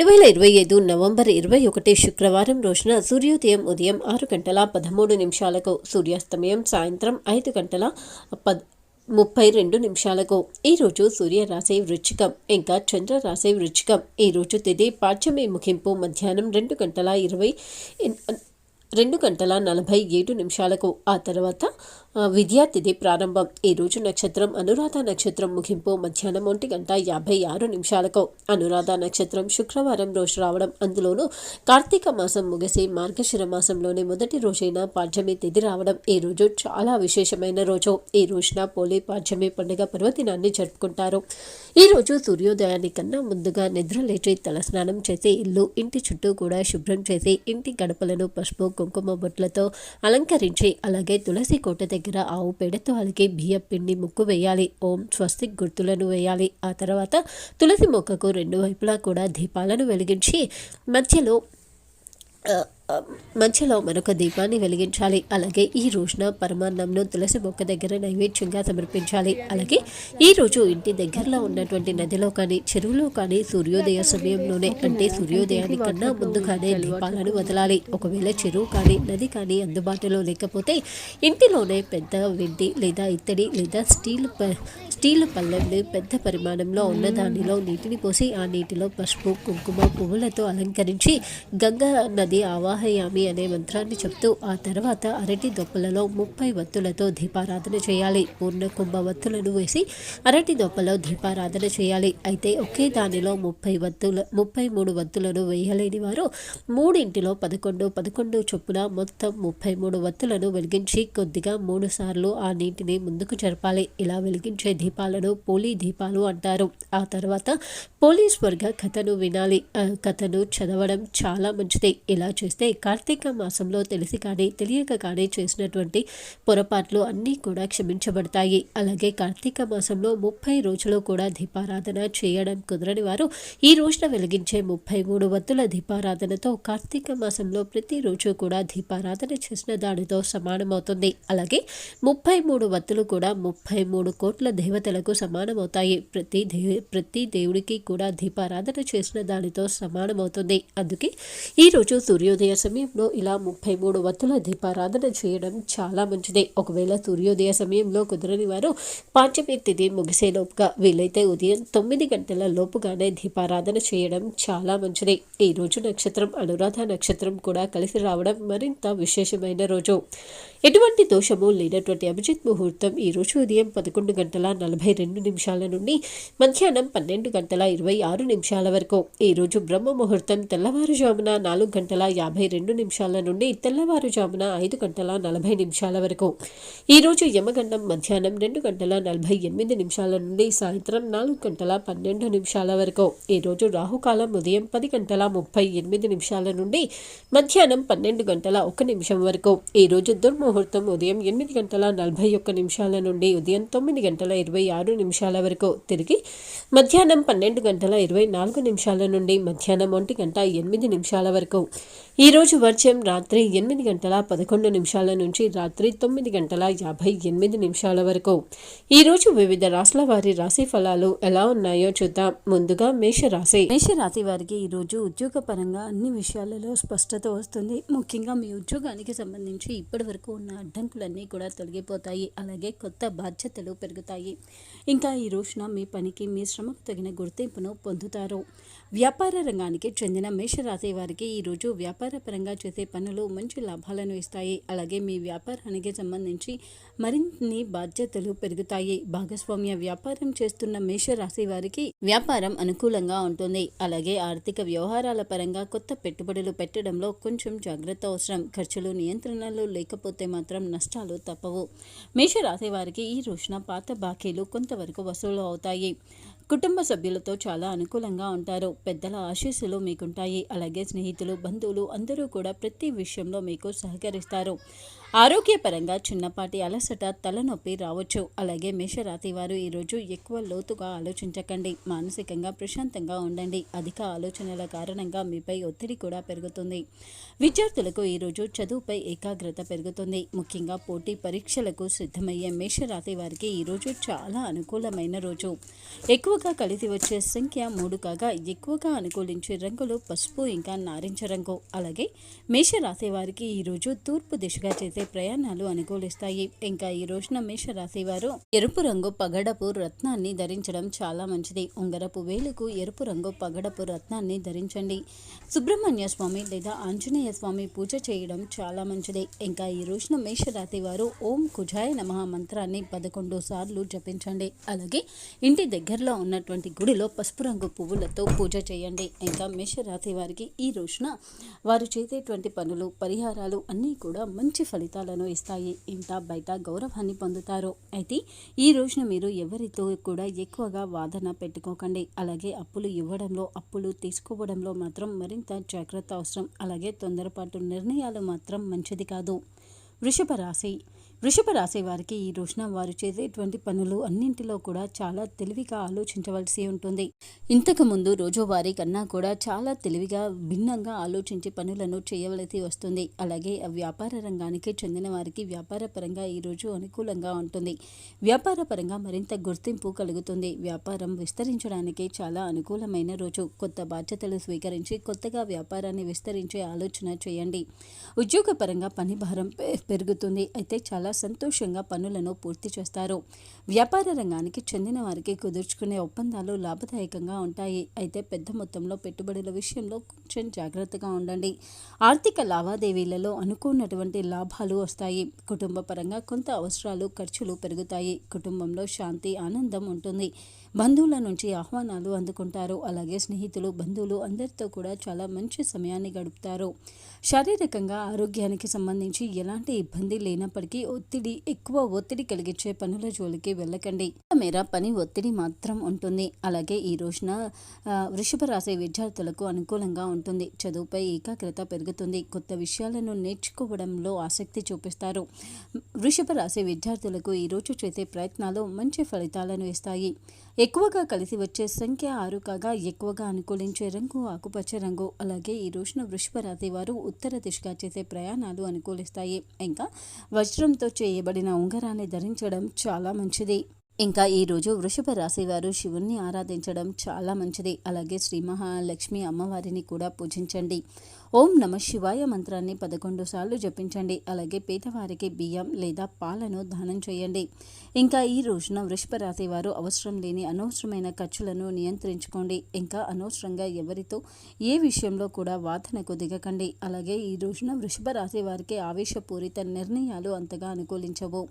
రెండు వేల ఇరవై ఐదు నవంబర్ ఇరవై ఒకటి శుక్రవారం రోజున సూర్యోదయం ఉదయం ఆరు గంటల పదమూడు నిమిషాలకు సూర్యాస్తమయం సాయంత్రం ఐదు గంటల పద్ ముప్పై రెండు నిమిషాలకు. ఈరోజు సూర్యరాశి వృచ్చికం. ఇంకా చంద్ర రాశి వృచ్చికం. ఈరోజు తిది పాఠ్యమే ముగింపు. మధ్యాహ్నం రెండు గంటల ఇరవై రెండు గంటల నలభై ఏడు నిమిషాలకు. ఆ తర్వాత విద్యా తిథి ప్రారంభం. ఈ రోజు నక్షత్రం అనురాధ నక్షత్రం ముగింపు. మధ్యాహ్నం ఒంటి గంట యాభై ఆరు నిమిషాలకు. అనురాధ నక్షత్రం శుక్రవారం రోజు రావడం. అందులోనూ కార్తీక మాసం ముగిసి మార్గశిర మాసంలోనే మొదటి రోజైన పాఠ్యమి తిథి రావడం. ఈ రోజు చాలా విశేషమైన రోజు. ఈ రోజున పోలీ పాఠ్యమి పండుగ పర్వదినాన్ని జరుపుకుంటారు. ఈ రోజు సూర్యోదయానికన్నా ముందుగా నిద్ర లేచి తలస్నానం చేసి ఇల్లు ఇంటి చుట్టూ కూడా శుభ్రం చేసి ఇంటి గడపలను పసుపు కుంకుమ బొట్లతో అలంకరించి అలాగే తులసి కోట దగ్గర దగ్గర ఆవు పేడతో అలికి బియ్యం పిండి ముగ్గు వేయాలి. ఓం స్వస్తిక్ గుర్తులను వేయాలి. ఆ తర్వాత తులసి మొక్కకు రెండు వైపులా కూడా దీపాలను వెలిగించి మధ్యలో మధ్యలో మరొక దీపాన్ని వెలిగించాలి. అలాగే ఈ రోజున పరమాన్నంను తులసి మొక్క దగ్గర నైవేద్యంగా సమర్పించాలి. అలాగే ఈ రోజు ఇంటి దగ్గరలో ఉన్నటువంటి నదిలో కానీ చెరువులో కానీ సూర్యోదయ సమయంలోనే అంటే సూర్యోదయానికన్నా ముందుగానే దీపాలను వదలాలి. ఒకవేళ చెరువు కానీ నది కానీ అందుబాటులో లేకపోతే ఇంటిలోనే పెద్ద వెండి లేదా ఇత్తడి లేదా స్టీల్ స్టీల్ పళ్ళెంని పెద్ద పరిమాణంలో ఉన్న దానిలో నీటిని పోసి ఆ నీటిలో పసుపు కుంకుమ పువ్వులతో అలంకరించి గంగా నది ఆవాహయామి అనే మంత్రాన్ని చెప్తూ ఆ తర్వాత అరటి దొప్పలలో ముప్పై వత్తులతో దీపారాధన చేయాలి. పూర్ణ కుంభ వత్తులను వేసి అరటి దొప్పలో దీపారాధన చేయాలి. అయితే ఒకే దానిలో ముప్పై వత్తుల ముప్పై మూడు వత్తులను వేయలేని వారు మూడింటిలో పదకొండు పదకొండు చొప్పున మొత్తం ముప్పై మూడు వత్తులను వెలిగించి కొద్దిగా మూడు సార్లు ఆ నీటిని ముందుకు జరపాలి. ఇలా వెలిగించే దీపాలను పోలీ దీపాలు అంటారు. ఆ తర్వాత పోలీస్ వర్గ కథను వినాలి. కథను చదవడం చాలా మంచిది. ఇలా చేస్తే కార్తీక మాసంలో తెలిసి కానీ తెలియక కానీ చేసినటువంటి పొరపాట్లు అన్నీ కూడా క్షమించబడతాయి. అలాగే కార్తీక మాసంలో ముప్పై రోజులు కూడా దీపారాధన చేయడం కుదరని వారు ఈ రోజున వెలిగించే ముప్పై మూడు వత్తుల దీపారాధనతో కార్తీక మాసంలో ప్రతిరోజు కూడా దీపారాధన చేసిన దానితో సమానమవుతుంది. అలాగే ముప్పై మూడు వత్తులు కూడా ముప్పై మూడు కోట్ల దేవతలకు సమానమవుతాయి. ప్రతి దే ప్రతి దేవుడికి కూడా దీపారాధన చేసిన దానితో సమానమవుతుంది. అందుకే ఈరోజు సూర్యోదయ సమయంలో ఇలా ముప్పై మూడు వత్తుల దీపారాధన చేయడం చాలా మంచిది. ఒకవేళ సూర్యోదయ సమయంలో కుదరని వారు పాంచమి తిథి ముగిసేలోపుగా వీలైతే ఉదయం తొమ్మిది గంటల లోపుగానే దీపారాధన చేయడం చాలా మంచిది. ఈ రోజు నక్షత్రం అనురాధ నక్షత్రం కూడా కలిసి రావడం మరింత విశేషమైన రోజు. ఎటువంటి దోషము లేనటువంటి అభిజిత్ ముహూర్తం ఈ రోజు ఉదయం పదకొండు గంటల నలభై రెండు నిమిషాల నుండి మధ్యాహ్నం పన్నెండు గంటల ఇరవై ఆరు నిమిషాల వరకు. ఈ రోజు బ్రహ్మ ముహూర్తం తెల్లవారుజామున నాలుగు గంటల యాభై రెండు నిమిషాల నుండి తెల్లవారుజామున ఐదు గంటల నలభై నిమిషాల వరకు. ఈ రోజు యమగండం మధ్యాహ్నం రెండు గంటల నలభై ఎనిమిది నిమిషాల నుండి సాయంత్రం నాలుగు గంటల పన్నెండు నిమిషాల వరకు. ఈ రోజు రాహుకాలం ఉదయం పది గంటల ముప్పై ఎనిమిది నిమిషాల నుండి మధ్యాహ్నం పన్నెండు గంటల ఒక నిమిషం వరకు. ఈ రోజు దుర్ముహూర్తం ఉదయం ఎనిమిది గంటల నలభై ఒక్క నిమిషాల నుండి ఉదయం తొమ్మిది గంటల ఇరవై ఆరు నిమిషాల వరకు తిరిగి మధ్యాహ్నం పన్నెండు గంటల ఇరవై నాలుగు నిమిషాల నుండి మధ్యాహ్నం ఒంటి గంట ఎనిమిది నిమిషాల వరకు. ఈరోజు రోజు వర్షం రాత్రి ఎనిమిది గంటల పదకొండు నిమిషాల నుంచి రాత్రి తొమ్మిది గంటల యాభై ఎనిమిది నిమిషాల వరకు. ఈ రోజు వివిధ రాశుల వారి రాశి ఫలాలు ఎలా ఉన్నాయో చూద్దాం. ముందుగా మేషరాశి. మేషరాశి వారికి ఈరోజు ఉద్యోగపరంగా అన్ని విషయాలలో స్పష్టత వస్తుంది. ముఖ్యంగా మీ ఉద్యోగానికి సంబంధించి ఇప్పటి వరకు ఉన్న అడ్డంకులన్నీ కూడా తొలగిపోతాయి. అలాగే కొత్త బాధ్యతలు పెరుగుతాయి. ఇంకా ఈ రోజున మీ పనికి మీ శ్రమకు తగిన గుర్తింపును పొందుతారు. వ్యాపార రంగానికి చెందిన మేషరాశి వారికి ఈరోజు వ్యాపారపరంగా చేసే పనులు మంచి లాభాలను ఇస్తాయి. అలాగే మీ వ్యాపారానికి సంబంధించి మరిన్ని బాధ్యతలు పెరుగుతాయి. భాగస్వామ్య వ్యాపారం చేస్తున్న మేషరాశి వారికి వ్యాపారం అనుకూలంగా ఉంటుంది. అలాగే ఆర్థిక వ్యవహారాల పరంగా కొత్త పెట్టుబడులు పెట్టడంలో కొంచెం జాగ్రత్త అవసరం. ఖర్చులు నియంత్రణలు లేకపోతే మాత్రం నష్టాలు తప్పవు. మేషరాశి వారికి ఈ రోజున పాత బాకీలు కొంతవరకు వసూలు అవుతాయి. కుటుంబ సభ్యులతో చాలా అనుకూలంగా ఉంటారు. పెద్దల ఆశీస్సులు మీకుంటాయి. అలాగే స్నేహితులు బంధువులు అందరూ కూడా ప్రతి విషయంలో మీకు సహకరిస్తారు. ఆరోగ్యపరంగా చిన్నపాటి అలసట తలనొప్పి రావచ్చు. అలాగే మేషరాతి వారు ఈరోజు ఎక్కువ లోతుగా ఆలోచించకండి. మానసికంగా ప్రశాంతంగా ఉండండి. అధిక ఆలోచనల కారణంగా మీపై ఒత్తిడి కూడా పెరుగుతుంది. విద్యార్థులకు ఈరోజు చదువుపై ఏకాగ్రత పెరుగుతుంది. ముఖ్యంగా పోటీ పరీక్షలకు సిద్ధమయ్యే మేషరాతి వారికి ఈరోజు చాలా అనుకూలమైన రోజు. ఎక్కువగా కలిసి వచ్చే సంఖ్య మూడు కాగా ఎక్కువగా అనుకూలించే రంగులు పసుపు ఇంకా నారింజ రంగు. అలాగే మేషరాశి వారికి ఈరోజు తూర్పు దిశగా చేసే ప్రయాణాలు అనుకూలిస్తాయి. ఇంకా ఈ రోజున మేషరాశి వారు ఎరుపు రంగు పగడపు రత్నాన్ని ధరించడం చాలా మంచిది. ఉంగరపు వేలుకు ఎరుపు రంగు పగడపు రత్నాన్ని ధరించండి. సుబ్రహ్మణ్య స్వామి లేదా ఆంజనేయ స్వామి పూజ చేయడం చాలా మంచిది. ఇంకా ఈ రోజున మేషరాశి వారు ఓం కుజాయ నమ మంత్రాన్ని పదకొండు సార్లు జపించండి. అలాగే ఇంటి దగ్గరలో ఉన్నటువంటి గుడిలో పసుపు రంగు పువ్వులతో పూజ చేయండి. ఇంకా మేషరాశి వారికి ఈ రోజున వారు చేసేటువంటి పనులు పరిహారాలు అన్నీ కూడా మంచి ఫలితం ఫలితాలను ఇస్తాయి. ఇంట బయట గౌరవాన్ని పొందుతారు. అయితే ఈ రోజున మీరు ఎవరితో కూడా ఎక్కువగా వాదన పెట్టుకోకండి. అలాగే అప్పులు ఇవ్వడంలో అప్పులు తీసుకోవడంలో మాత్రం మరింత జాగ్రత్త అవసరం. అలాగే తొందరపాటు నిర్ణయాలు మాత్రం మంచిది కాదు. వృషభ రాశి వృషభ రాశి వారికి ఈ రోజున వారు చేసేటువంటి పనులు అన్నింటిలో కూడా చాలా తెలివిగా ఆలోచించవలసి ఉంటుంది. ఇంతకు ముందు రోజువారీ కన్నా కూడా చాలా తెలివిగా భిన్నంగా ఆలోచించి పనులను చేయవలసి వస్తుంది. అలాగే వ్యాపార రంగానికి చెందిన వారికి వ్యాపార పరంగా ఈరోజు అనుకూలంగా ఉంటుంది. వ్యాపార పరంగా మరింత గుర్తింపు కలుగుతుంది. వ్యాపారం విస్తరించడానికి చాలా అనుకూలమైన రోజు. కొత్త బాధ్యతలు స్వీకరించి కొత్తగా వ్యాపారాన్ని విస్తరించే ఆలోచన చేయండి. ఉద్యోగపరంగా పని భారం పె- పెరుగుతుంది. అయితే చాలా సంతోషంగా పనులను పూర్తి చేస్తారు. వ్యాపార రంగానికి చెందిన వారికి కుదుర్చుకునే ఒప్పందాలు లాభదాయకంగా ఉంటాయి. అయితే పెద్ద మొత్తంలో పెట్టుబడుల విషయంలో కొంచెం జాగ్రత్తగా ఉండండి. ఆర్థిక లావాదేవీలలో అనుకున్నటువంటి లాభాలు వస్తాయి. కుటుంబ పరంగా కొంత అవసరాలు ఖర్చులు పెరుగుతాయి. కుటుంబంలో శాంతి ఆనందం ఉంటుంది. బంధువుల నుంచి ఆహ్వానాలు అందుకుంటారు. అలాగే స్నేహితులు బంధువులు అందరితో కూడా చాలా మంచి సమయాన్ని గడుపుతారు. శారీరకంగా ఆరోగ్యానికి సంబంధించి ఎలాంటి ఇబ్బంది లేనప్పటికీ ఒత్తిడి ఎక్కువ ఒత్తిడి కలిగించే పనుల జోలికి వెళ్ళకండి. మేర పని ఒత్తిడి మాత్రం ఉంటుంది. అలాగే ఈ రోజున వృషభ రాశి విద్యార్థులకు అనుకూలంగా ఉంటుంది. చదువుపై ఏకాగ్రత పెరుగుతుంది. కొత్త విషయాలను నేర్చుకోవడంలో ఆసక్తి చూపిస్తారు. వృషభ రాశి విద్యార్థులకు ఈరోజు చేసే ప్రయత్నాలు మంచి ఫలితాలను ఇస్తాయి. ఎక్కువగా కలిసి వచ్చే సంఖ్య ఆరు కాగా ఎక్కువగా అనుకూలించే రంగు ఆకుపచ్చ రంగు. అలాగే ఈ రోజున వృషభ రాశి వారు ఉత్తర దిశగా చేసే ప్రయాణాలు అనుకూలిస్తాయి. ఇంకా వజ్రంతో చేయబడిన ఉంగరాన్ని ధరించడం చాలా మంచిది. ఇంకా ఈ రోజు వృషభ రాశి వారు శివుణ్ణి ఆరాధించడం చాలా మంచిది. అలాగే శ్రీ మహాలక్ష్మి అమ్మవారిని కూడా పూజించండి. ఓం నమ శివాయ మంత్రాన్ని పదకొండు సార్లు జపించండి. అలాగే పేదవారికి బియ్యం లేదా పాలను దానం చేయండి. ఇంకా ఈ రోజున వృషభ రాశి వారు అవసరం లేని అనవసరమైన ఖర్చులను నియంత్రించుకోండి. ఇంకా అనవసరంగా ఎవరితో ఏ విషయంలో కూడా వాదనకు దిగకండి. అలాగే ఈ రోజున వృషభ రాశి వారికి ఆవేశపూరిత నిర్ణయాలు అంతగా అనుకూలించవు.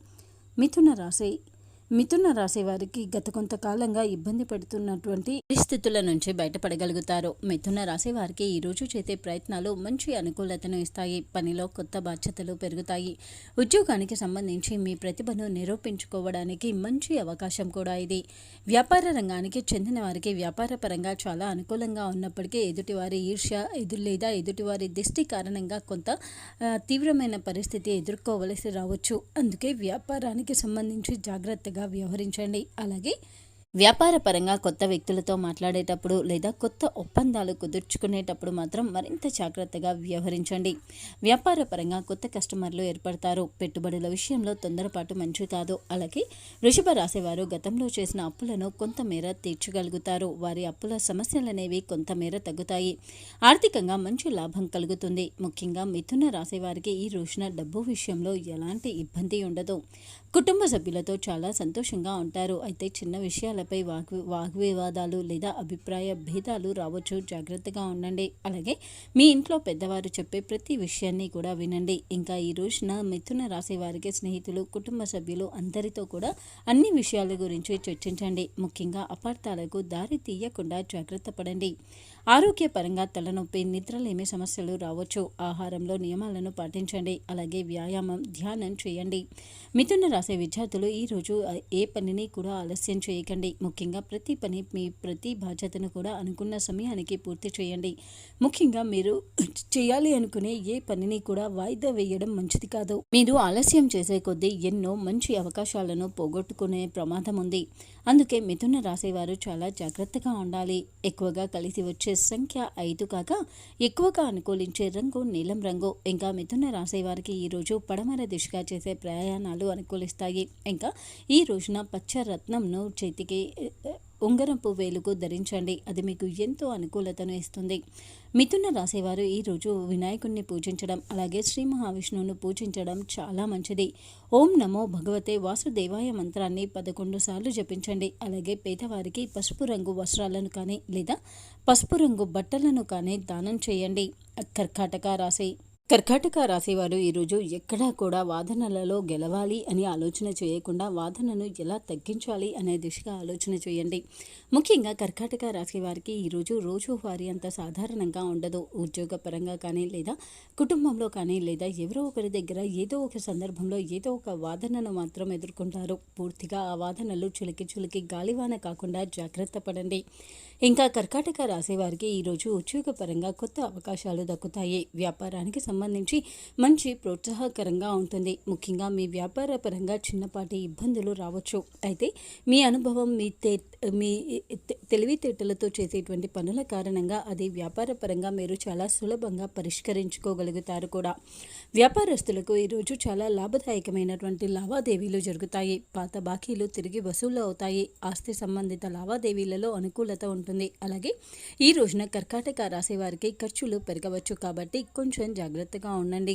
మిథున రాశి మిథున రాశి వారికి గత కొంతకాలంగా ఇబ్బంది పెడుతున్నటువంటి పరిస్థితుల నుంచి బయటపడగలుగుతారు. మిథున రాశి వారికి ఈ రోజు చేసే ప్రయత్నాలు మంచి అనుకూలతను ఇస్తాయి. పనిలో కొత్త బాధ్యతలు పెరుగుతాయి. ఉద్యోగానికి సంబంధించి మీ ప్రతిభను నిరూపించుకోవడానికి మంచి అవకాశం కూడా ఇది. వ్యాపార రంగానికి చెందిన వారికి వ్యాపార పరంగా చాలా అనుకూలంగా ఉన్నప్పటికీ ఎదుటివారి ఈర్ష్య ఎదురు లేదా ఎదుటివారి దిష్టి కారణంగా కొంత తీవ్రమైన పరిస్థితి ఎదుర్కోవలసి రావచ్చు. అందుకే వ్యాపారానికి సంబంధించి జాగ్రత్తగా వ్యవహరించండి. అలాగే వ్యాపారపరంగా కొత్త వ్యక్తులతో మాట్లాడేటప్పుడు లేదా కొత్త ఒప్పందాలు కుదుర్చుకునేటప్పుడు మాత్రం మరింత జాగ్రత్తగా వ్యవహరించండి. వ్యాపారపరంగా కొత్త కస్టమర్లు ఏర్పడతారు. పెట్టుబడుల విషయంలో తొందరపాటు మంచి కాదు. అలాగే వృషభ రాశివారు గతంలో చేసిన అప్పులను కొంతమేర తీర్చగలుగుతారు. వారి అప్పుల సమస్యలనేవి కొంతమేర తగ్గుతాయి. ఆర్థికంగా మంచి లాభం కలుగుతుంది. ముఖ్యంగా మిథున రాశి వారికి ఈ రోజున డబ్బు విషయంలో ఎలాంటి ఇబ్బంది ఉండదు. కుటుంబ సభ్యులతో చాలా సంతోషంగా ఉంటారు. అయితే చిన్న విషయాలపై వాగ్ వాగ్వివాదాలు లేదా అభిప్రాయ భేదాలు రావచ్చు. జాగ్రత్తగా ఉండండి. అలాగే మీ ఇంట్లో పెద్దవారు చెప్పే ప్రతి విషయాన్ని కూడా వినండి. ఇంకా ఈ రోజున మిథున రాశి వారికి స్నేహితులు కుటుంబ సభ్యులు అందరితో కూడా అన్ని విషయాల గురించి చర్చించండి. ముఖ్యంగా అపార్థాలకు దారి తీయకుండా జాగ్రత్త పడండి. ఆరోగ్యపరంగా తలనొప్పి నిద్రలేమి సమస్యలు రావచ్చు. ఆహారంలో నియమాలను పాటించండి. అలాగే వ్యాయామం ధ్యానం చేయండి. మిథున రాసే విద్యార్థులు ఈరోజు ఏ పనిని కూడా ఆలస్యం చేయకండి. ముఖ్యంగా ప్రతి పని మీ ప్రతి బాధ్యతను కూడా అనుకున్న సమయానికి పూర్తి చేయండి. ముఖ్యంగా మీరు చేయాలి అనుకునే ఏ పనిని కూడా వాయిదా వేయడం మంచిది కాదు. మీరు ఆలస్యం చేసే కొద్దీ ఎన్నో మంచి అవకాశాలను పోగొట్టుకునే ప్రమాదం ఉంది. అందుకే మిథున రాసేవారు చాలా జాగ్రత్తగా ఉండాలి. ఎక్కువగా కలిసి వచ్చే సంఖ్య ఐదు కాక ఎక్కువగా అనుకూలించే రంగు నీలం రంగు. ఇంకా మిథున రాసేవారికి ఈరోజు పడమర దిశగా చేసే ప్రయాణాలు అనుకూలిస్తాయి. ఇంకా ఈ రోజున పచ్చ రత్నంను చేతికి ఉంగరపు వేలుకు ధరించండి. అది మీకు ఎంతో అనుకూలతను ఇస్తుంది. మిథున రాసేవారు ఈరోజు వినాయకుడిని పూజించడం అలాగే శ్రీ మహావిష్ణువును పూజించడం చాలా మంచిది. ఓం నమో భగవతే వాసుదేవాయ మంత్రాన్ని పదకొండు సార్లు జపించండి. అలాగే పేదవారికి పసుపు రంగు వస్త్రాలను కానీ లేదా పసుపు రంగు బట్టలను కానీ దానం చేయండి. కర్కాటక రాశి కర్కాటక రాసేవారు ఈరోజు ఎక్కడా కూడా వాదనలలో గెలవాలి అని ఆలోచన చేయకుండా వాదనను ఎలా తగ్గించాలి అనే దిశగా ఆలోచన చేయండి. ముఖ్యంగా కర్కాటక రాశి వారికి ఈరోజు రోజువారి అంత సాధారణంగా ఉండదు. ఉద్యోగపరంగా కానీ లేదా కుటుంబంలో కానీ లేదా ఎవరో ఒకరి దగ్గర ఏదో ఒక సందర్భంలో ఏదో ఒక వాదనను మాత్రం ఎదుర్కొంటారు. పూర్తిగా ఆ వాదనలు చులికి చులికి గాలివాన కాకుండా జాగ్రత్త పడండి. ఇంకా కర్కాటక రాశి వారికి ఈరోజు ఉద్యోగపరంగా కొత్త అవకాశాలు దక్కుతాయి. వ్యాపారానికి సంబంధించి మంచి ప్రోత్సాహకరంగా ఉంటుంది. ముఖ్యంగా మీ వ్యాపార పరంగా చిన్నపాటి ఇబ్బందులు రావచ్చు. అయితే మీ అనుభవం మీ తే మీ తెలివితేటలతో చేసేటువంటి పనుల కారణంగా అది వ్యాపార పరంగా మీరు చాలా సులభంగా పరిష్కరించుకోగలుగుతారు కూడా. వ్యాపారస్తులకు ఈరోజు చాలా లాభదాయకమైనటువంటి లావాదేవీలు జరుగుతాయి. పాత బాకీలు తిరిగి వసూలు అవుతాయి. ఆస్తి సంబంధిత లావాదేవీలలో అనుకూలత ఉంటుంది. అలాగే ఈ రోజున కర్కాటక రాసే వారికి ఖర్చులు పెరగవచ్చు కాబట్టి కొంచెం జాగ్రత్తగా ఉండండి.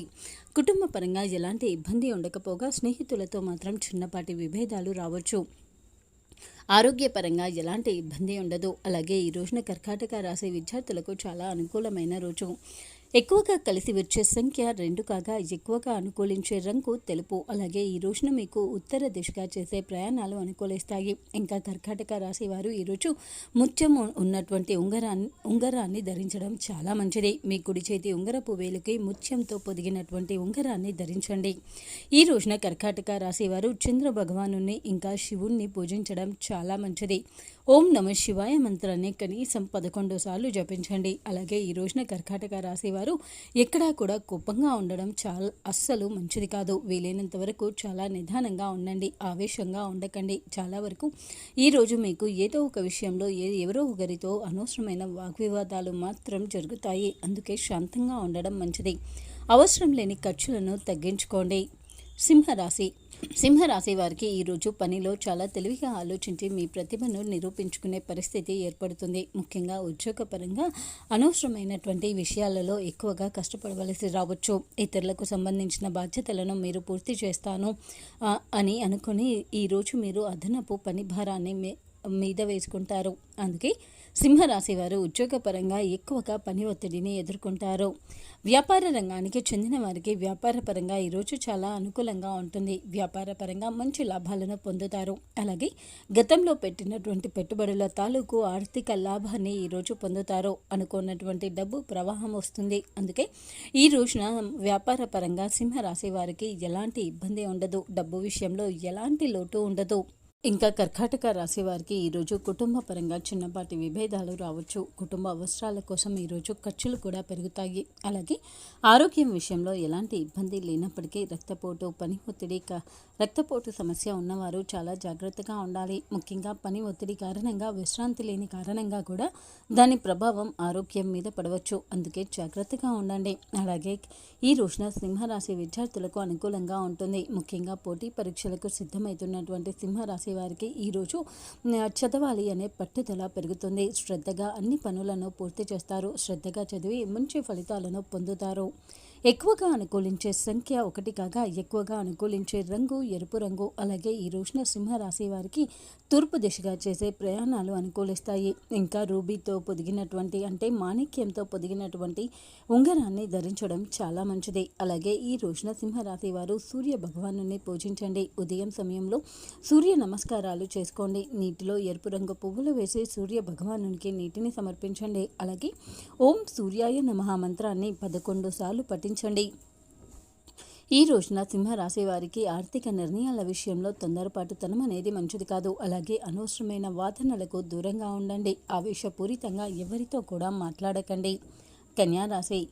కుటుంబ పరంగా ఎలాంటి ఇబ్బంది ఉండకపోగా స్నేహితులతో మాత్రం చిన్నపాటి విభేదాలు రావచ్చు. ఆరోగ్యపరంగా ఎలాంటి ఇబ్బంది ఉండదు. అలాగే ఈ రోజున కర్కాటక రాసే విద్యార్థులకు చాలా అనుకూలమైన రోజు. ఎక్కువగా కలిసి వచ్చే సంఖ్య రెండు కాగా ఎక్కువగా అనుకూలించే రంగు తెలుపు. అలాగే ఈ రోజున మీకు ఉత్తర దిశగా చేసే ప్రయాణాలు అనుకూలిస్తాయి. ఇంకా కర్కాటక రాశి వారు ఈరోజు ముత్యం ఉన్నటువంటి ఉంగరాన్ని ఉంగరాన్ని ధరించడం చాలా మంచిది. మీ కుడి చేతి ఉంగరపు వేలుకి ముత్యంతో పొదిగినటువంటి ఉంగరాన్ని ధరించండి. ఈ రోజున కర్కాటక రాశి వారు చంద్ర భగవాను ఇంకా శివుణ్ణి పూజించడం చాలా మంచిది. ఓం నమ శివాయ మంత్రాన్ని కనీసం పదకొండు సార్లు జపించండి. అలాగే ఈ రోజున కర్కాటక రాశివారు ఎక్కడా కూడా కోపంగా ఉండడం చాలా అస్సలు మంచిది కాదు. వీలైనంత వరకు చాలా నిదానంగా ఉండండి. ఆవేశంగా ఉండకండి. చాలా వరకు ఈరోజు మీకు ఏదో ఒక విషయంలో ఏ ఎవరో ఒకరితో అనవసరమైన వాగ్వివాదాలు మాత్రం జరుగుతాయి. అందుకే శాంతంగా ఉండడం మంచిది. అవసరం లేని ఖర్చులను తగ్గించుకోండి. సింహరాశి సింహరాశి వారికి ఈరోజు పనిలో చాలా తెలివిగా ఆలోచించి మీ ప్రతిభను నిరూపించుకునే పరిస్థితి ఏర్పడుతుంది. ముఖ్యంగా ఉద్యోగపరంగా అనవసరమైనటువంటి విషయాలలో ఎక్కువగా కష్టపడవలసి రావచ్చు. ఇతరులకు సంబంధించిన బాధ్యతలను మీరు పూర్తి చేస్తాను అని అనుకుని ఈరోజు మీరు అదనపు పని భారాన్ని మీద వేసుకుంటారు. అందుకే సింహరాశి వారు ఉద్యోగపరంగా ఎక్కువగా పని ఒత్తిడిని ఎదుర్కొంటారు. వ్యాపార రంగానికి చెందిన వారికి వ్యాపారపరంగా ఈరోజు చాలా అనుకూలంగా ఉంటుంది. వ్యాపార పరంగా మంచి లాభాలను పొందుతారు. అలాగే గతంలో పెట్టినటువంటి పెట్టుబడుల తాలూకు ఆర్థిక లాభాన్ని ఈరోజు పొందుతారు. అనుకున్నటువంటి డబ్బు ప్రవాహం వస్తుంది. అందుకే ఈ రోజున వ్యాపారపరంగా సింహరాశి వారికి ఎలాంటి ఇబ్బంది ఉండదు. డబ్బు విషయంలో ఎలాంటి లోటు ఉండదు. ఇంకా కర్కాటక రాశి వారికి ఈరోజు కుటుంబ పరంగా చిన్నపాటి విభేదాలు రావచ్చు. కుటుంబ అవసరాల కోసం ఈరోజు ఖర్చులు కూడా పెరుగుతాయి. అలాగే ఆరోగ్యం విషయంలో ఎలాంటి ఇబ్బంది లేనప్పటికీ రక్తపోటు పని ఒత్తిడి రక్తపోటు సమస్య ఉన్నవారు చాలా జాగ్రత్తగా ఉండాలి. ముఖ్యంగా పని ఒత్తిడి కారణంగా విశ్రాంతి లేని కారణంగా కూడా దాని ప్రభావం ఆరోగ్యం మీద పడవచ్చు. అందుకే జాగ్రత్తగా ఉండండి. అలాగే ఈ రోజున సింహరాశి విద్యార్థులకు అనుకూలంగా ఉంటుంది. ముఖ్యంగా పోటీ పరీక్షలకు సిద్ధమవుతున్నటువంటి సింహరాశి వారికి ఈరోజు చదవాలి అనే పట్టుదల పెరుగుతుంది. శ్రద్ధగా అన్ని పనులను పూర్తి చేస్తారు. శ్రద్ధగా చదివి మంచి ఫలితాలను పొందుతారు. ఎక్కువగా అనుకూలించే సంఖ్య ఒకటి కాగా ఎక్కువగా అనుకూలించే రంగు ఎరుపు రంగు అలాగే ఈ రోజున సింహరాశి వారికి తూర్పు దిశగా చేసే ప్రయాణాలు అనుకూలిస్తాయి. ఇంకా రూబీతో పొదిగినటువంటి అంటే మాణిక్యంతో పొదిగినటువంటి ఉంగరాన్ని ధరించడం చాలా మంచిది. అలాగే ఈ రోజున సింహరాశి వారు సూర్య భగవాను పూజించండి. ఉదయం సమయంలో సూర్య నమస్కారాలు చేసుకోండి. నీటిలో ఎరుపు రంగు పువ్వులు వేసి సూర్య భగవానునికి నీటిని సమర్పించండి. అలాగే ఓం సూర్యాయ నమః మంత్రాన్ని పదకొండు సార్లు పఠించండి ఈ రోజున సింహరాశి వారికి ఆర్థిక నిర్ణయాల విషయంలో తొందరపాటుతనం అనేది మంచిది కాదు. అలాగే అనవసరమైన వాదనలకు దూరంగా ఉండండి. ఆవేశపూరితంగా ఎవరితో కూడా మాట్లాడకండి. కన్యా రాశి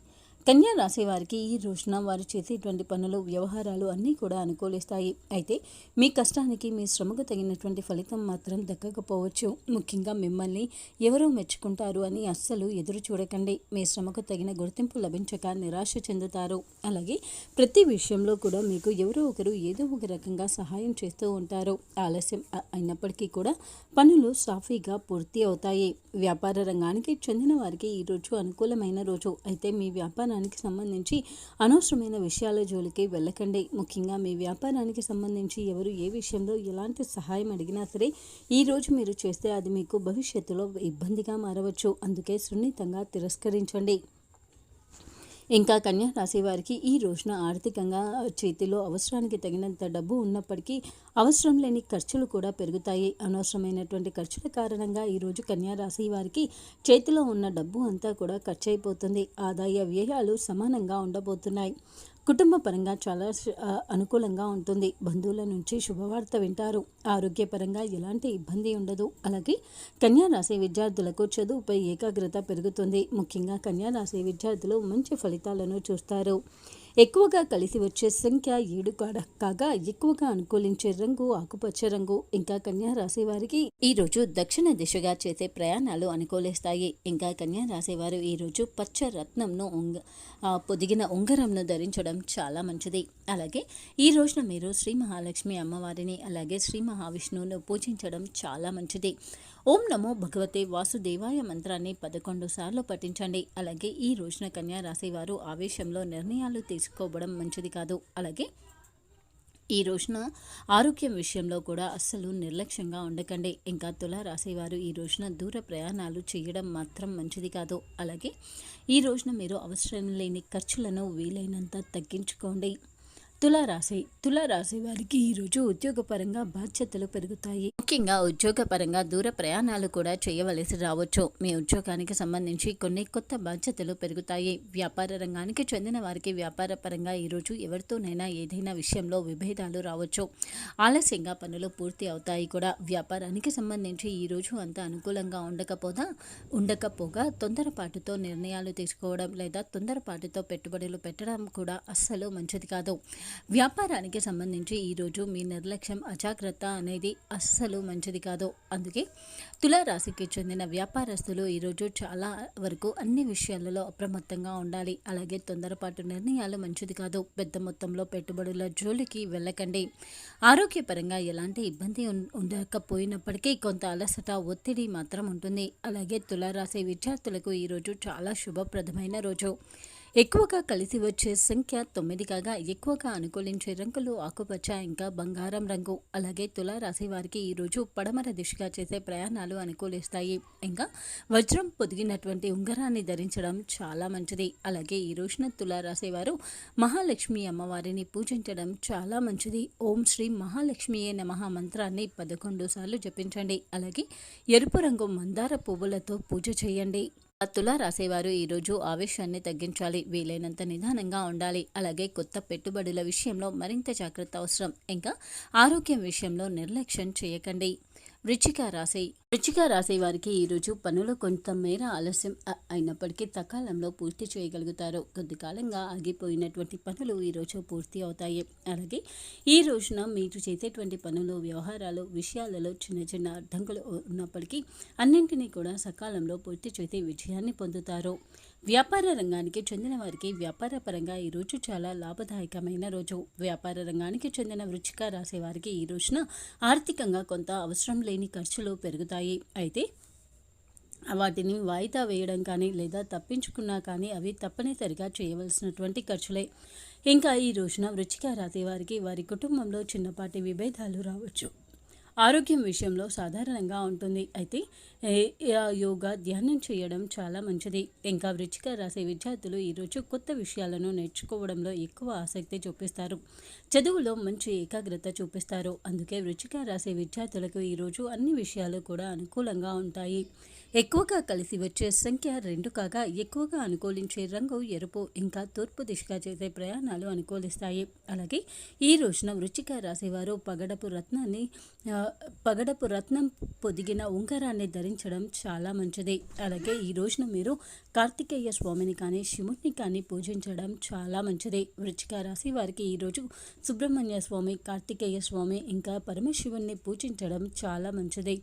కన్యా రాశి వారికి ఈ రోజున వారు చేసేటువంటి పనులు వ్యవహారాలు అన్నీ కూడా అనుకూలిస్తాయి. అయితే మీ కష్టానికి మీ శ్రమకు తగినటువంటి ఫలితం మాత్రం దక్కకపోవచ్చు. ముఖ్యంగా మిమ్మల్ని ఎవరో మెచ్చుకుంటారు అని అస్సలు ఎదురు చూడకండి. మీ శ్రమకు తగిన గుర్తింపు లభించక నిరాశ చెందుతారు. అలాగే ప్రతి విషయంలో కూడా మీకు ఎవరో ఒకరు ఏదో ఒక రకంగా సహాయం చేస్తూ ఉంటారు. ఆలస్యం అయినప్పటికీ కూడా పనులు సాఫీగా పూర్తి అవుతాయి. వ్యాపార రంగానికి చెందిన వారికి ఈ రోజు అనుకూలమైన రోజు. అయితే మీ వ్యాపారానికి సంబంధించి అనవసరమైన విషయాల జోలికి వెళ్ళకండి. ముఖ్యంగా మీ వ్యాపారానికి సంబంధించి ఎవరు ఏ విషయంలో ఎలాంటి సహాయం అడిగినా సరే ఈ రోజు మీరు చేస్తే అది మీకు భవిష్యత్తులో ఇబ్బందిగా మారవచ్చు. అందుకే సున్నితంగా తిరస్కరించండి. ఇంకా కన్యా రాశి వారికి ఈ రోజున ఆర్థికంగా చేతిలో అవసరానికి తగినంత డబ్బు ఉన్నప్పటికీ అవసరం లేని ఖర్చులు కూడా పెరుగుతాయి. అనవసరమైనటువంటి ఖర్చుల కారణంగా ఈరోజు కన్యా రాశి వారికి చేతిలో ఉన్న డబ్బు అంతా కూడా ఖర్చు అయిపోతుంది ఆదాయ వ్యయాలు సమానంగా ఉండబోతున్నాయి. కుటుంబ పరంగా చాలా అనుకూలంగా ఉంటుంది. బంధువుల నుంచి శుభవార్త వింటారు. ఆరోగ్యపరంగా ఎలాంటి ఇబ్బంది ఉండదు. అలాగే కన్యా రాశి విద్యార్థులకు చదువుపై ఏకాగ్రత పెరుగుతుంది. ముఖ్యంగా కన్యా రాశి విద్యార్థులు మంచి ఫలితాలను చూస్తారు. ఎక్కువగా కలిసి వచ్చే సంఖ్య ఏడు కాడ కాగా ఎక్కువగా అనుకూలించే రంగు ఆకుపచ్చ రంగు ఇంకా కన్యా రాశి వారికి ఈ రోజు దక్షిణ దిశగా చేసే ప్రయాణాలు అనుకూలిస్తాయి. ఇంకా కన్యా రాశి వారు ఈ రోజు పచ్చ రత్నంను ఉంగ పొదిగిన ఉంగరంను ధరించడం చాలా మంచిది. అలాగే ఈ రోజున మీరు శ్రీ మహాలక్ష్మి అమ్మవారిని అలాగే శ్రీ మహావిష్ణువును పూజించడం చాలా మంచిది. ఓం నమో భగవతే వాసుదేవాయ మంత్రాన్ని పదకొండు సార్లు పఠించండి. అలాగే ఈ రోజున కన్యా రాసేవారు ఆవేశంలో నిర్ణయాలు తీసుకోవడం మంచిది కాదు. అలాగే ఈ రోజున ఆరోగ్యం విషయంలో కూడా అస్సలు నిర్లక్ష్యంగా ఉండకండి. ఇంకా తుల రాసేవారు ఈ రోజున దూర ప్రయాణాలు చేయడం మాత్రం మంచిది కాదు. అలాగే ఈ రోజున మీరు అవసరం లేని ఖర్చులను వీలైనంత తగ్గించుకోండి. తులారాశి తులారాశి వారికి ఈరోజు ఉద్యోగపరంగా బాధ్యతలు పెరుగుతాయి. ముఖ్యంగా ఉద్యోగపరంగా దూర ప్రయాణాలు కూడా చేయవలసి రావచ్చు. మీ ఉద్యోగానికి సంబంధించి కొన్ని కొత్త బాధ్యతలు పెరుగుతాయి. వ్యాపార రంగానికి చెందిన వారికి వ్యాపార పరంగా ఈరోజు ఎవరితోనైనా ఏదైనా విషయంలో విభేదాలు రావచ్చు. ఆలస్యంగా పనులు పూర్తి అవుతాయి కూడా. వ్యాపారానికి సంబంధించి ఈరోజు అంత అనుకూలంగా ఉండకపోదా? ఉండకపోగా తొందరపాటుతో నిర్ణయాలు తీసుకోవడం లేదా తొందరపాటుతో పెట్టుబడులు పెట్టడం కూడా అస్సలు మంచిది కాదు. వ్యాపారానికి సంబంధించి ఈరోజు మీ నిర్లక్ష్యం అజాగ్రత్త అనేది అస్సలు మంచిది కాదు. అందుకే తులారాశికి చెందిన వ్యాపారస్తులు ఈరోజు చాలా వరకు అన్ని విషయాలలో అప్రమత్తంగా ఉండాలి. అలాగే తొందరపాటు నిర్ణయాలు మంచిది కాదు. పెద్ద మొత్తంలో పెట్టుబడుల జోలికి వెళ్ళకండి. ఆరోగ్యపరంగా ఎలాంటి ఇబ్బంది ఉండకపోయినప్పటికీ కొంత అలసట ఒత్తిడి మాత్రం ఉంటుంది. అలాగే తులారాశి విద్యార్థులకు ఈరోజు చాలా శుభప్రదమైన రోజు. ఎక్కువగా కలిసి వచ్చే సంఖ్య తొమ్మిది కాగా ఎక్కువగా అనుకూలించే రంగులు ఆకుపచ్చ ఇంకా బంగారం రంగు. అలాగే తులారాశి వారికి ఈరోజు పడమర దిశగా చేసే ప్రయాణాలు అనుకూలిస్తాయి. ఇంకా వజ్రం పొదిగినటువంటి ఉంగరాన్ని ధరించడం చాలా మంచిది. అలాగే ఈ రోజున తులారాశి వారు మహాలక్ష్మి అమ్మవారిని పూజించడం చాలా మంచిది. ఓం శ్రీ మహాలక్ష్మియే నమ మంత్రాన్ని పదకొండు సార్లు జపించండి. అలాగే ఎరుపు రంగు మందార పువ్వులతో పూజ చేయండి. తులా రాసేవారు ఈరోజు ఆవేశాన్ని తగ్గించాలి. వీలైనంత నిదానంగా ఉండాలి. అలాగే కొత్త పెట్టుబడుల విషయంలో మరింత జాగ్రత్త అవసరం. ఇంకా ఆరోగ్యం విషయంలో నిర్లక్ష్యం చేయకండి. వృచ్చిక రాశి వృచ్చిక రాశి వారికి ఈరోజు పనులు కొంతమేర ఆలస్యం అయినప్పటికీ సకాలంలో పూర్తి చేయగలుగుతారు. కొద్ది కాలంగా ఆగిపోయినటువంటి పనులు ఈరోజు పూర్తి అవుతాయి. అలాగే ఈ రోజున మీరు చేసేటువంటి పనులు వ్యవహారాలు విషయాలలో చిన్న చిన్న అడ్డంకులు ఉన్నప్పటికీ అన్నింటినీ కూడా సకాలంలో పూర్తి చేసి విజయాన్ని పొందుతారు. వ్యాపార రంగానికి చెందిన వారికి వ్యాపార పరంగా ఈ రోజు చాలా లాభదాయకమైన రోజు. వ్యాపార రంగానికి చెందిన వృచ్చిక రాసే వారికి ఈ రోజున ఆర్థికంగా కొంత అవసరం లేని ఖర్చులు పెరుగుతాయి. అయితే వాటిని వాయిదా వేయడం కానీ లేదా తప్పించుకున్నా కానీ అవి తప్పనిసరిగా చేయవలసినటువంటి ఖర్చులే. ఇంకా ఈ రోజున వృచ్చిక రాశి వారికి వారి కుటుంబంలో చిన్నపాటి విభేదాలు రావచ్చు. ఆరోగ్యం విషయంలో సాధారణంగా ఉంటుంది. అయితే ఆ యోగా ధ్యానం చేయడం చాలా మంచిది. ఇంకా వృచ్చిక రాసే విద్యార్థులు ఈరోజు కొత్త విషయాలను నేర్చుకోవడంలో ఎక్కువ ఆసక్తి చూపిస్తారు. చదువులో మంచి ఏకాగ్రత చూపిస్తారు. అందుకే వృచ్చిక రాసే విద్యార్థులకు ఈరోజు అన్ని విషయాలు కూడా అనుకూలంగా ఉంటాయి. ఎక్కువగా కలిసి వచ్చే సంఖ్య రెండు కాగా ఎక్కువగా అనుకూలించే రంగు ఎరుపు ఇంకా తూర్పు దిశగా చేసే ప్రయాణాలు అనుకూలిస్తాయి. అలాగే ఈ రోజున వృచ్చిక రాసేవారు పగడపు రత్నాన్ని పగడపు రత్నం పొదిగిన ఉంగరాన్ని ధరించడం చాలా మంచిది. అలాగే ఈ రోజున మీరు కార్తికేయ స్వామిని కానీ శివుడిని కానీ పూజించడం చాలా మంచిది. వృచ్చిక రాశి వారికి ఈరోజు సుబ్రహ్మణ్య స్వామి కార్తికేయ స్వామి ఇంకా పరమశివుణ్ణి పూజించడం చాలా మంచిది.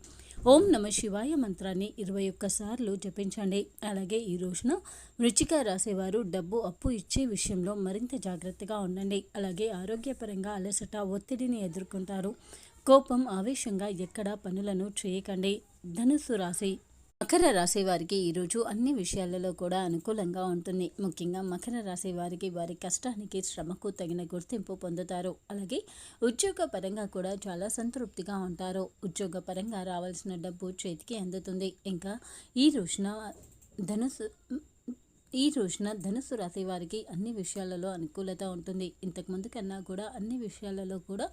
ఓం నమ శివాయ మంత్రాన్ని ఇరవై ఒక్కసార్లు జపించండి. అలాగే ఈ రోజున వృచ్చిక రాసేవారు డబ్బు అప్పు ఇచ్చే విషయంలో మరింత జాగ్రత్తగా ఉండండి. అలాగే ఆరోగ్యపరంగా అలసట ఒత్తిడిని ఎదుర్కొంటారు. కోపం ఆవేశంగా ఎక్కడ పనులను చేయకండి. ధనుసు రాశి. మకర రాశి వారికి ఈరోజు అన్ని విషయాలలో కూడా అనుకూలంగా ఉంటుంది. ముఖ్యంగా మకర రాశి వారికి వారి కష్టానికి శ్రమకు తగిన గుర్తింపు పొందుతారు. అలాగే ఉద్యోగ పరంగా కూడా చాలా సంతృప్తిగా ఉంటారు. ఉద్యోగ పరంగా రావాల్సిన డబ్బు చేతికి అందుతుంది. ఇంకా ఈ రోజున ధనుసు ఈ రోజున ధనుసు రాశి వారికి అన్ని విషయాలలో అనుకూలత ఉంటుంది. ఇంతకుముందు కన్నా కూడా అన్ని విషయాలలో కూడా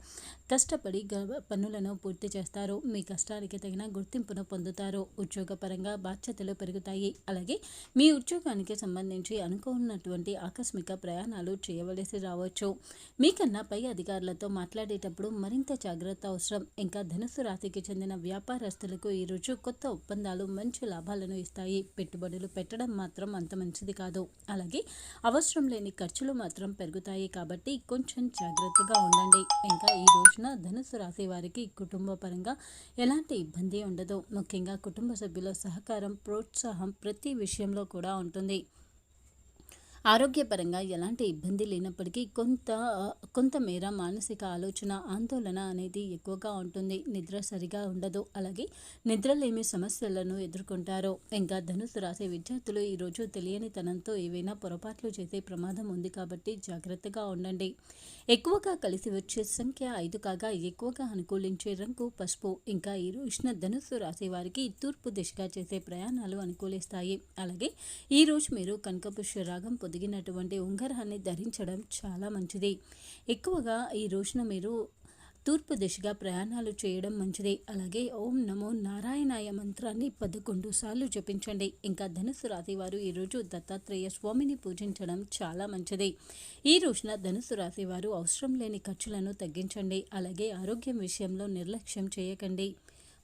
కష్టపడి గ- పనులను పూర్తి చేస్తారు. మీ కష్టానికి తగిన గుర్తింపును పొందుతారు. ఉద్యోగపరంగా బాధ్యతలు పెరుగుతాయి. అలాగే మీ ఉద్యోగానికి సంబంధించి అనుకున్నటువంటి ఆకస్మిక ప్రయాణాలు చేయవలసి రావచ్చు. మీకన్నా పై అధికారులతో మాట్లాడేటప్పుడు మరింత జాగ్రత్త అవసరం. ఇంకా ధనుసు రాశికి చెందిన వ్యాపారస్తులకు ఈరోజు కొత్త ఒప్పందాలు మంచి లాభాలను ఇస్తాయి. పెట్టుబడులు పెట్టడం మాత్రం అంత మంచిది కాదు. అలాగే అవసరం లేని ఖర్చులు మాత్రం పెరుగుతాయి కాబట్టి కొంచెం జాగ్రత్తగా ఉండండి. ఇంకా ఈ రోజున ధనుసు రాశి వారికి కుటుంబ పరంగా ఎలాంటి ఇబ్బంది ఉండదు. ముఖ్యంగా కుటుంబ సభ్యుల సహకారం ప్రోత్సాహం ప్రతి విషయంలో కూడా ఉంటుంది. ఆరోగ్యపరంగా ఎలాంటి ఇబ్బంది లేనప్పటికీ కొంత కొంతమేర మానసిక ఆలోచన ఆందోళన అనేది ఎక్కువగా ఉంటుంది. నిద్ర సరిగా ఉండదు. అలాగే నిద్రలేమి సమస్యలను ఎదుర్కొంటారు ఇంకా ధనుసు రాసే విద్యార్థులు ఈరోజు తెలియనితనంతో ఏవైనా పొరపాట్లు చేసే ప్రమాదం ఉంది కాబట్టి జాగ్రత్తగా ఉండండి. ఎక్కువగా కలిసి వచ్చే సంఖ్య ఐదు కాగా ఎక్కువగా అనుకూలించే రంగు పసుపు. ఇంకా ఈ రోజున ధనుస్సు రాసే వారికి తూర్పు దిశగా చేసే ప్రయాణాలు అనుకూలిస్తాయి. అలాగే ఈ రోజు మీరు కనకపుష్య రాగం పొదిగినటువంటి ఉంగరాన్ని ధరించడం చాలా మంచిది. ఎక్కువగా ఈ రోజున మీరు తూర్పు దిశగా ప్రయాణాలు చేయడం మంచిది. అలాగే ఓం నమో నారాయణాయ మంత్రాన్ని పదకొండు సార్లు జపించండి. ఇంకా ధనుసు రాశి వారు ఈరోజు దత్తాత్రేయ స్వామిని పూజించడం చాలా మంచిది. ఈ రోజున ధనుసు రాశి వారు అవసరం లేని ఖర్చులను తగ్గించండి. అలాగే ఆరోగ్యం విషయంలో నిర్లక్ష్యం చేయకండి.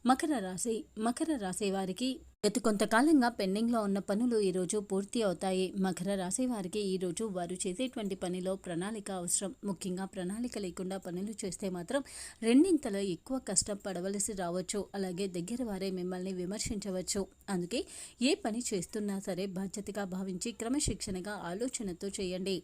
మకర రాశి మకర రాశి వారికి గత కొంతకాలంగా పెండింగ్లో ఉన్న పనులు ఈరోజు పూర్తి అవుతాయి. మకర రాశి వారికి ఈరోజు వారు చేసేటువంటి పనిలో ప్రణాళిక అవసరం. ముఖ్యంగా ప్రణాళిక లేకుండా పనులు చేస్తే మాత్రం రెండింతలో ఎక్కువ కష్టం పడవలసి రావచ్చు. అలాగే దగ్గర వారే మిమ్మల్ని విమర్శించవచ్చు. అందుకే ఏ పని చేస్తున్నా సరే బాధ్యతగా భావించి క్రమశిక్షణగా ఆలోచనతో చేయండి.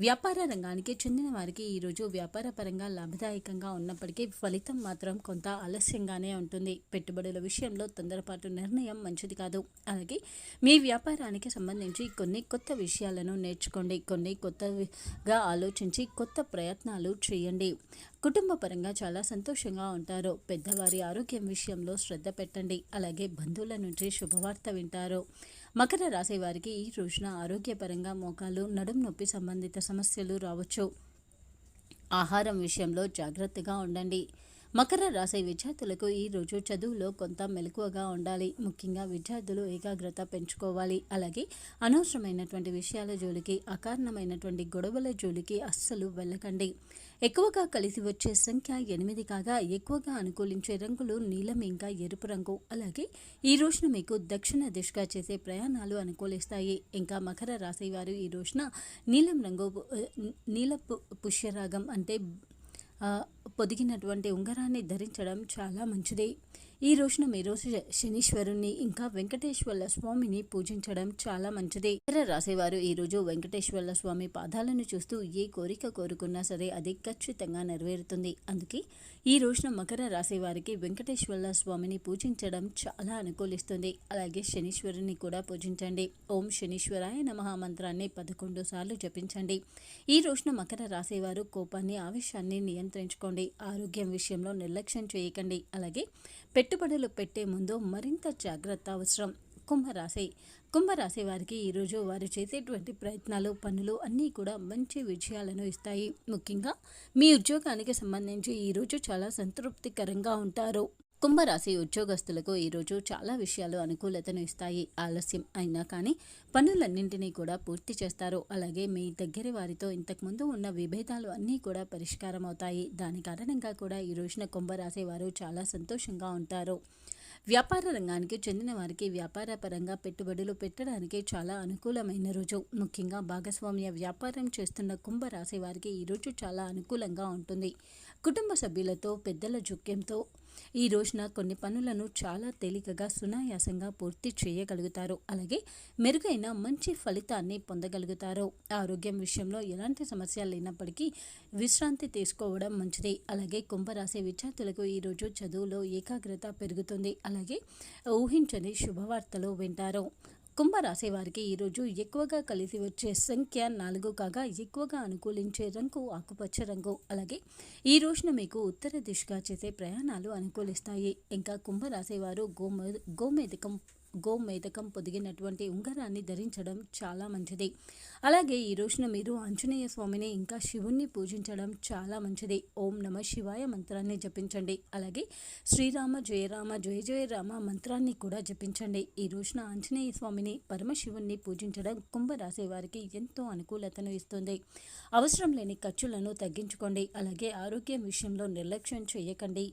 వ్యాపార రంగానికి చెందిన వారికి ఈరోజు వ్యాపార పరంగా లాభదాయకంగా ఉన్నప్పటికీ ఫలితం మాత్రం కొంత ఆలస్యంగానే ఉంటుంది. పెట్టుబడుల విషయంలో తొందరపాటు నిర్ణయం మంచి మంచిది కాదు. అలాగే మీ వ్యాపారానికి సంబంధించి కొన్ని కొత్త విషయాలను నేర్చుకోండి. కొన్ని కొత్తగా ఆలోచించి కొత్త ప్రయత్నాలు చేయండి. కుటుంబ పరంగా చాలా సంతోషంగా ఉంటారు. పెద్దవారి ఆరోగ్యం విషయంలో శ్రద్ధ పెట్టండి. అలాగే బంధువుల నుంచి శుభవార్త వింటారు. మకర రాశి వారికి ఈ రోజున ఆరోగ్యపరంగా మోకాలు నడుం నొప్పి సంబంధిత సమస్యలు రావచ్చు. ఆహారం విషయంలో జాగ్రత్తగా ఉండండి. మకర రాశి విద్యార్థులకు ఈ రోజు చదువులో కొంత మెలకువగా ఉండాలి. ముఖ్యంగా విద్యార్థులు ఏకాగ్రత పెంచుకోవాలి. అలాగే అనవసరమైనటువంటి విషయాల జోలికి అకారణమైనటువంటి గొడవల జోలికి అస్సలు వెళ్ళకండి. ఎక్కువగా కలిసి వచ్చే సంఖ్య ఎనిమిది కాగా ఎక్కువగా అనుకూలించే రంగులు నీలం ఇంకా ఎరుపు రంగు. అలాగే ఈ రోజున మీకు దక్షిణ దిశగా చేసే ప్రయాణాలు అనుకూలిస్తాయి. ఇంకా మకర రాశి వారు ఈ రోజున నీలం రంగు నీల నీలపు పుష్యరాగం అంటే పొదిగినటువంటి ఉంగరాన్ని ధరించడం చాలా మంచిది. ఈ రోజున మీరు రోజు శనీశ్వరుణ్ణి ఇంకా వెంకటేశ్వర్ల స్వామిని పూజించడం చాలా మంచిది. మకర రాసేవారు ఈ రోజు వెంకటేశ్వర్ల స్వామి పాదాలను చూస్తూ ఏ కోరిక కోరుకున్నా సరే అది ఖచ్చితంగా నెరవేరుతుంది. అందుకే ఈ రోజున మకర రాసేవారికి వెంకటేశ్వర వెంకటేశ్వర్ల స్వామిని పూజించడం చాలా అనుకూలిస్తుంది. అలాగే శనీశ్వరుని కూడా పూజించండి. ఓం శనీశ్వరాయ నమః మంత్రాన్ని పదకొండు సార్లు జపించండి. ఈ రోజున మకర రాసేవారు కోపాన్ని ఆవేశాన్ని నియంత్రించుకోండి. ఆరోగ్యం విషయంలో నిర్లక్ష్యం చేయకండి. అలాగే పెట్టుబడులు పెట్టే ముందు మరింత జాగ్రత్త అవసరం. కుంభరాశి. కుంభరాశి వారికి ఈరోజు వారు చేసేటువంటి ప్రయత్నాలు పనులు అన్నీ కూడా మంచి విజయాలను ఇస్తాయి. ముఖ్యంగా మీ ఉద్యోగానికి సంబంధించి ఈరోజు చాలా సంతృప్తికరంగా ఉంటారు. కుంభరాశి ఉద్యోగస్తులకు ఈరోజు చాలా విషయాలు అనుకూలతను ఇస్తాయి. ఆలస్యం అయినా కానీ పనులన్నింటినీ కూడా పూర్తి చేస్తారు. అలాగే మీ దగ్గర వారితో ఇంతకుముందు ఉన్న విభేదాలు అన్నీ కూడా పరిష్కారం అవుతాయి. దాని కారణంగా కూడా ఈ రోజున కుంభరాశి వారు చాలా సంతోషంగా ఉంటారు. వ్యాపార రంగానికి చెందిన వారికి వ్యాపార పరంగా పెట్టుబడులు పెట్టడానికి చాలా అనుకూలమైన రోజు. ముఖ్యంగా భాగస్వామ్య వ్యాపారం చేస్తున్న కుంభరాశి వారికి ఈరోజు చాలా అనుకూలంగా ఉంటుంది. కుటుంబ సభ్యులతో పెద్దల జోక్యంతో ఈ రోజున కొన్ని పనులను చాలా తేలికగా సునాయాసంగా పూర్తి చేయగలుగుతారు. అలాగే మెరుగైన మంచి ఫలితాన్ని పొందగలుగుతారు. ఆరోగ్యం విషయంలో ఎలాంటి సమస్య లేనప్పటికీ విశ్రాంతి తీసుకోవడం మంచిది. అలాగే కుంభరాశి విద్యార్థులకు ఈరోజు చదువులో ఏకాగ్రత పెరుగుతుంది. అలాగే ఊహించని శుభవార్తలు వింటారు. కుంభరాశి వారికి ఈరోజు ఎక్కువగా కలిసి వచ్చే సంఖ్య నాలుగు కాగా ఎక్కువగా అనుకూలించే రంగు ఆకుపచ్చ రంగు. అలాగే ఈ రోజున మీకు ఉత్తర దిశగా చేసే ప్రయాణాలు అనుకూలిస్తాయి. ఇంకా కుంభరాశి వారు గోమే గోమేధికం గోమేదకం పొదిగినటువంటి ఉంగరాన్ని ధరించడం చాలా మంచిది. అలాగే ఈ రోజున మీరు ఆంజనేయ స్వామిని ఇంకా శివుణ్ణి పూజించడం చాలా మంచిది. ఓం నమ శివాయ మంత్రాన్ని జపించండి. అలాగే శ్రీరామ జయరామ జయ జయ రామ మంత్రాన్ని కూడా జపించండి. ఈ రోజున ఆంజనేయ స్వామిని పరమశివుణ్ణి పూజించడం కుంభరాశి వారికి ఎంతో అనుకూలతను ఇస్తుంది. అవసరం లేని ఖర్చులను తగ్గించుకోండి. అలాగే ఆరోగ్యం విషయంలో నిర్లక్ష్యం చేయకండి.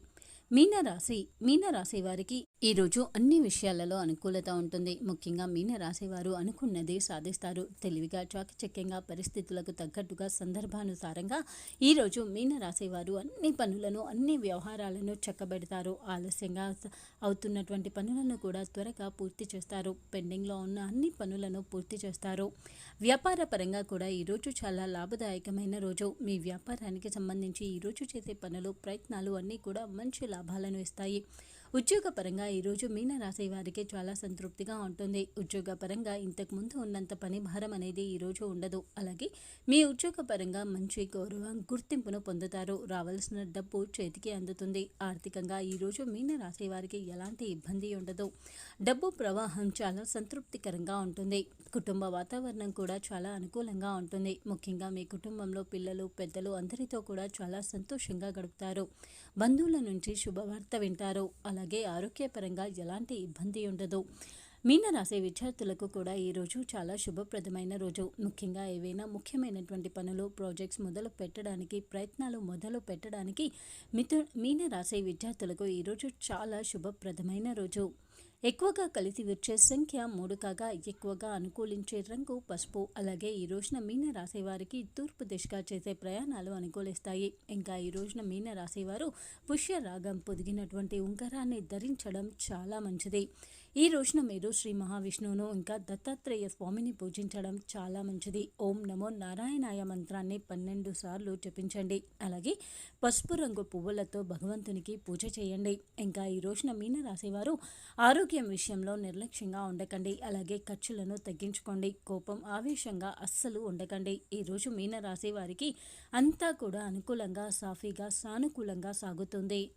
మీనరాశి మీనరాశి వారికి ఈరోజు అన్ని విషయాలలో అనుకూలత ఉంటుంది. ముఖ్యంగా మీన రాసేవారు అనుకున్నది సాధిస్తారు. తెలివిగా చాకచక్యంగా పరిస్థితులకు తగ్గట్టుగా సందర్భానుసారంగా ఈరోజు మీన రాసేవారు అన్ని పనులను అన్ని వ్యవహారాలను చక్కబెడతారు. ఆలస్యంగా అవుతున్నటువంటి పనులను కూడా త్వరగా పూర్తి చేస్తారు. పెండింగ్లో ఉన్న అన్ని పనులను పూర్తి చేస్తారు. వ్యాపార పరంగా కూడా ఈరోజు చాలా లాభదాయకమైన రోజు. మీ వ్యాపారానికి సంబంధించి ఈరోజు చేసే పనులు ప్రయత్నాలు అన్నీ కూడా మంచి లాభాలను ఇస్తాయి. ఉద్యోగపరంగా ఈరోజు మీనరాశి వారికి చాలా సంతృప్తిగా ఉంటుంది. ఉద్యోగపరంగా ఇంతకు ముందు ఉన్నంత పని భారం అనేది ఈరోజు ఉండదు. అలాగే మీ ఉద్యోగపరంగా మంచి గౌరవం గుర్తింపును పొందుతారు. రావాల్సిన డబ్బు చేతికి అందుతుంది. ఆర్థికంగా ఈరోజు మీనరాశి వారికి ఎలాంటి ఇబ్బంది ఉండదు. డబ్బు ప్రవాహం చాలా సంతృప్తికరంగా ఉంటుంది. కుటుంబ వాతావరణం కూడా చాలా అనుకూలంగా ఉంటుంది. ముఖ్యంగా మీ కుటుంబంలో పిల్లలు పెద్దలు అందరితో కూడా చాలా సంతోషంగా గడుపుతారు. బంధువుల నుంచి శుభవార్త వింటారు. అలాగే ఆరోగ్యపరంగా ఎలాంటి ఇబ్బంది ఉండదు. మీనరాశి విద్యార్థులకు కూడా ఈరోజు చాలా శుభప్రదమైన రోజు. ముఖ్యంగా ఏవైనా ముఖ్యమైనటువంటి పనులు ప్రాజెక్ట్స్ మొదలు పెట్టడానికి ప్రయత్నాలు మొదలు పెట్టడానికి మిథు మీనరాశి విద్యార్థులకు ఈరోజు చాలా శుభప్రదమైన రోజు. ఎక్కువగా కలిసి వచ్చే సంఖ్య మూడు కాగా ఎక్కువగా అనుకూలించే రంగు పసుపు అలాగే ఈ రోజున మీన రాసేవారికి తూర్పు దిశగా చేసే ప్రయాణాలు అనుకూలిస్తాయి. ఇంకా ఈ రోజున మీన రాసేవారు పుష్య రాగం పొదిగినటువంటి ఉంగరాన్ని ధరించడం చాలా మంచిది. ఈ రోజున మీరు శ్రీ మహావిష్ణువును ఇంకా దత్తాత్రేయ స్వామిని పూజించడం చాలా మంచిది. ఓం నమో నారాయణాయ మంత్రాన్ని పన్నెండు సార్లు జపించండి. అలాగే పసుపు రంగు పువ్వులతో భగవంతునికి పూజ చేయండి. ఇంకా ఈ రోజున మీన రాశివారు ఆరోగ్యం విషయంలో నిర్లక్ష్యంగా ఉండకండి. అలాగే ఖర్చులను తగ్గించుకోండి. కోపం ఆవేశంగా అస్సలు ఉండకండి. ఈ రోజు మీన రాశి వారికి అంతా కూడా అనుకూలంగా సాఫీగా సానుకూలంగా సాగుతుంది.